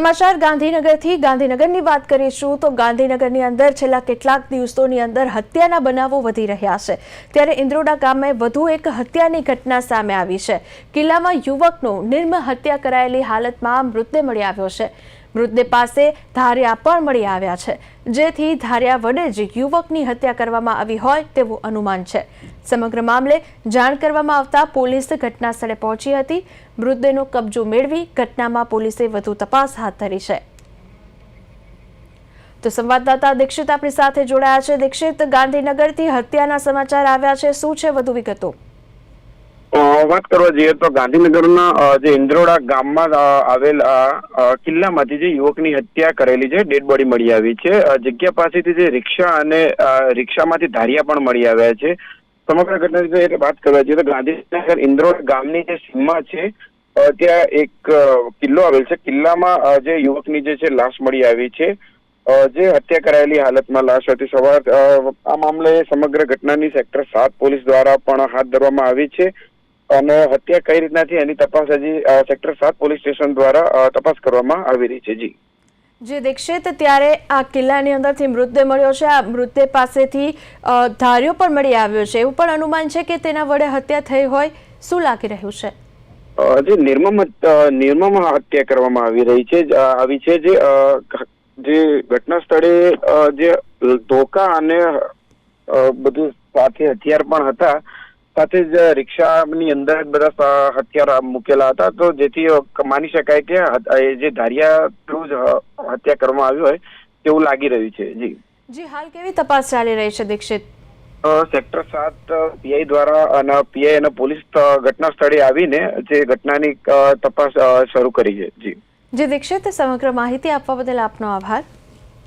સમાચાર ગાંધીનગરથી ગાંધીનગરની વાત કરીશું તો ગાંધીનગરની અંદર છેલ્લા કેટલાક દિવસોની અંદર હત્યાના બનાવો વધી રહ્યા છે. ત્યારે ઇન્દ્રોડા ગામે વધુ એક હત્યાની ઘટના સામે આવી છે. કિલ્લામાં યુવકનું નિર્મ હત્યા કરાયેલી હાલતમાં મૃતદેહ મળી આવ્યો છે. મૃતદેહ પાસે ધારિયા પણ મળી આવ્યા છે. જેથી ધારિયા વડે જ યુવકની હત્યા કરવામાં આવી હોય તેવું અનુમાન છે. સમગ્ર મામલે જાણ કરવામાં આવતા પોલીસ ઘટના સ્થળે પહોંચી હતી. મૃતદેહનો કબજો મેળવી ઘટનામાં પોલીસે વધુ તપાસ હાથ ધરી છે. તો સંવાદદાતા દીક્ષિત આપણી સાથે જોડાયા છે. દીક્ષિત, ગાંધીનગરથી હત્યાના સમાચાર આવ્યા છે. શું છે વધુ વિગતો? વાત કરવા જઈએ તો ગાંધીનગરના જે ઇન્દ્રોડા ગામમાં આવેલ કિલ્લામાંથી જે યુવકની હત્યા કરેલી છે, ડેડ બોડી મળી આવી છે. જગ્યા પાસેથી જે રિક્ષા અને રિક્ષામાંથી ધારિયા પણ મળી આવ્યા છે. સમગ્ર ઘટનાની વિશે વાત કરવા જઈએ તો ગાંધીનગર ઇન્દ્રોડા ગામની જે સીમા છે ત્યાં એક કિલ્લો આવેલ છે. કિલ્લામાં જે યુવકની જે છે લાશ મળી આવી છે. જે હત્યા કરાયેલી હાલતમાં લાશ હતી. સવાર આ મામલે સમગ્ર ઘટનાની સેક્ટર સાત પોલીસ દ્વારા પણ હાથ ધરવામાં આવી છે. અને હત્યા કઈ રીતના થઈ એની તપાસ હજી સેક્ટર સાત પોલીસ સ્ટેશન દ્વારા તપાસ કરવામાં આવી રહી છે. જી. જે દીક્ષિત ત્યારે આ કિલ્લાની અંદરથી મૃતદેહ મળ્યો છે. આ મૃતદેહ પાસેથી ધાર્યો પણ મળી આવ્યો છે. એવું પણ અનુમાન છે કે તેના વડે હત્યા થઈ હોય શું લાગી રહ્યું છે? જે નિર્મમ નિર્મમ હત્યા કરવામાં આવી રહી છે. આવી છે જે જે ઘટના સ્થળે જે ધોકા અને બધું સાથે હથિયાર પણ હતા. સાથે જ રિક્ષાની અંદર બધા હથિયાર મૂકેલા હતા. તો જેથી માની શકાય કે જે ધારિયા થ્રુ જ હત્યા કરવામાં આવી હોય તેવું લાગી રહ્યું છે. જી. જી હાલ કેવી તપાસ ચાલી રહી છે દીક્ષિત? સેક્ટર સાત પીઆઈ દ્વારા અને પીઆઈ અને પોલીસ ઘટના સ્થળે આવીને જે ઘટનાની તપાસ શરૂ કરી છે. જી. જે દીક્ષિત સમગ્ર માહિતી આપવા બદલ આપનો આભાર.